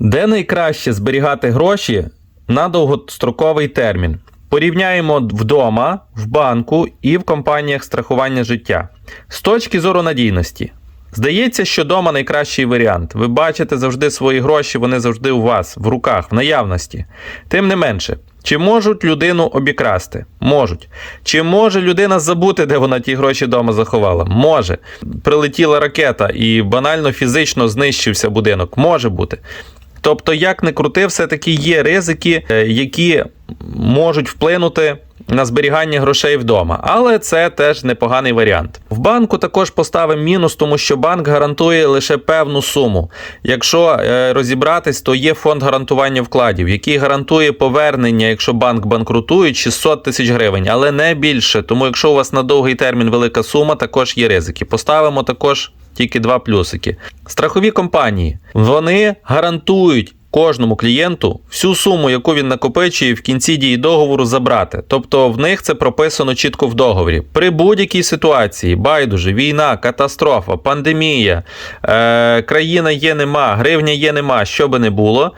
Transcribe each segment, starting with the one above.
Де найкраще зберігати гроші на довгостроковий термін? Порівняємо вдома, в банку і в компаніях страхування життя. З точки зору надійності. Здається, що вдома найкращий варіант. Ви бачите завжди свої гроші, вони завжди у вас, в руках, в наявності. Тим не менше, чи можуть людину обікрасти? Можуть. Чи може людина забути, де вона ті гроші вдома заховала? Може. Прилетіла ракета і банально фізично знищився будинок. Може бути. Тобто, як не крути, все-таки є ризики, е, які можуть вплинути на зберігання грошей вдома. Але це теж непоганий варіант. В банку також поставимо мінус, тому що банк гарантує лише певну суму. Якщо е, розібратись, то є фонд гарантування вкладів, який гарантує повернення, якщо банк банкрутує, 600 тисяч гривень, але не більше. Тому, якщо у вас на довгий термін велика сума, також є ризики. Поставимо також тільки два плюсики. Страхові компанії вони гарантують. Кожному клієнту всю суму, яку він накопичує, в кінці дії договору забрати. Тобто в них це прописано чітко в договорі. При будь-якій ситуації, байдуже, війна, катастрофа, пандемія, е, країна є, нема, гривня є, нема, що би не було.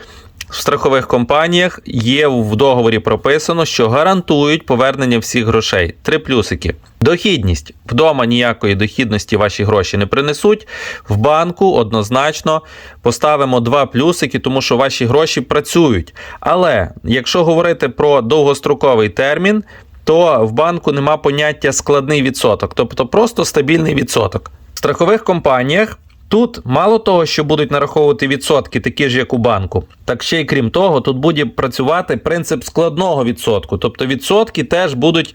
В страхових компаніях є в договорі прописано, що гарантують повернення всіх грошей. Три плюсики. Дохідність. Вдома ніякої дохідності ваші гроші не принесуть. В банку однозначно поставимо два плюсики, тому що ваші гроші працюють. Але якщо говорити про довгостроковий термін, то в банку нема поняття складний відсоток, тобто просто стабільний відсоток. В страхових компаніях. Тут мало того, що будуть нараховувати відсотки, такі ж як у банку, так ще й крім того, тут буде працювати принцип складного відсотку. Тобто відсотки теж будуть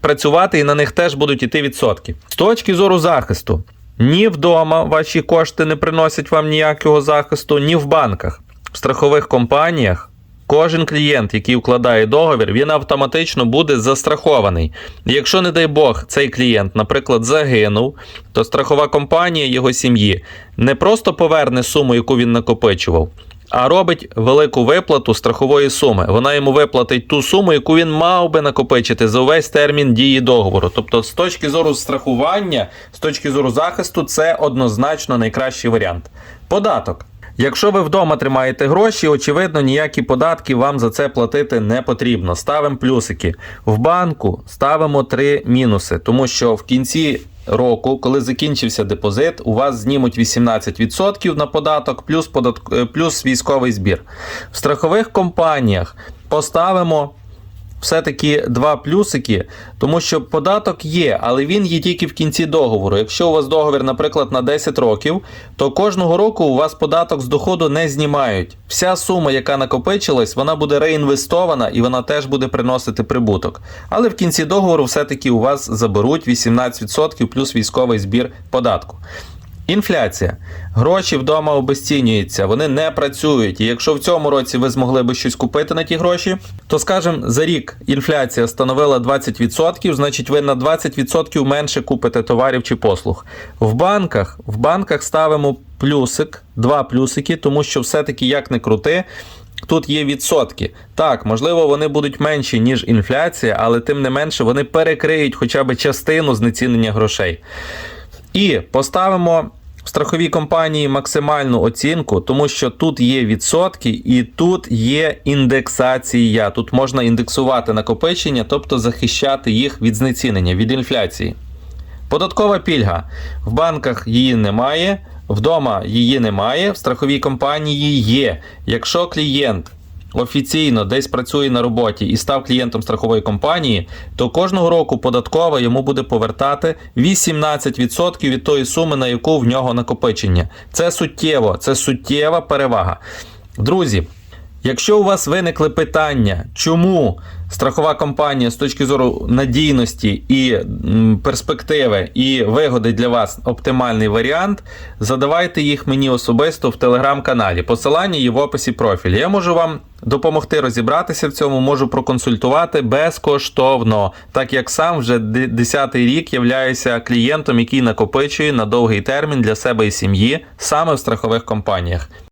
працювати і на них теж будуть іти відсотки. З точки зору захисту, ні вдома ваші кошти не приносять вам ніякого захисту, ні в банках. В страхових компаніях Кожен клієнт, який укладає договір, він автоматично буде застрахований. Якщо, не дай Бог, цей клієнт, наприклад, загинув, то страхова компанія його сім'ї не просто поверне суму, яку він накопичував, а робить велику виплату страхової суми. Вона йому виплатить ту суму, яку він мав би накопичити за увесь термін дії договору. Тобто, з точки зору страхування, з точки зору захисту, це однозначно найкращий варіант. Податок. Якщо ви вдома тримаєте гроші, очевидно, ніякі податки вам за це платити не потрібно. Ставимо плюсики. В банку ставимо три мінуси, тому що в кінці року, коли закінчився депозит, у вас знімуть 18% на податок, плюс, податк... плюс військовий збір. В страхових компаніях поставимо все-таки два плюсики, тому що податок є, але він є тільки в кінці договору. Якщо у вас договір, наприклад, на 10 років, то кожного року у вас податок з доходу не знімають. Вся сума, яка накопичилась, вона буде реінвестована і вона теж буде приносити прибуток. Але в кінці договору все-таки у вас заберуть 18% плюс військовий збір податку. Інфляція. Гроші вдома обесцінюються, вони не працюють. І якщо в цьому році ви змогли би щось купити на ті гроші, то скажімо, за рік інфляція становила 20%, значить ви на 20% менше купите товарів чи послуг. В банках, в банках ставимо плюсик, два плюсики, тому що все-таки як не крути. Тут є відсотки. Так, можливо, вони будуть менші, ніж інфляція, але тим не менше вони перекриють хоча б частину знецінення грошей. І поставимо в страховій компанії максимальну оцінку, тому що тут є відсотки і тут є індексація. Тут можна індексувати накопичення, тобто захищати їх від знецінення, від інфляції. Податкова пільга. В банках її немає, вдома її немає, в страховій компанії є. Якщо клієнт офіційно десь працює на роботі і став клієнтом страхової компанії, то кожного року податкова йому буде повертати 18% від тої суми, на яку в нього накопичення. Це суттєво, це суттєва перевага. Друзі. Якщо у вас виникли питання, чому страхова компанія з точки зору надійності і перспективи і вигоди для вас оптимальний варіант, задавайте їх мені особисто в телеграм-каналі. Посилання є в описі профілю. Я можу вам допомогти розібратися в цьому, можу проконсультувати безкоштовно, так як сам вже 10-й рік являюся клієнтом, який накопичує на довгий термін для себе і сім'ї саме в страхових компаніях.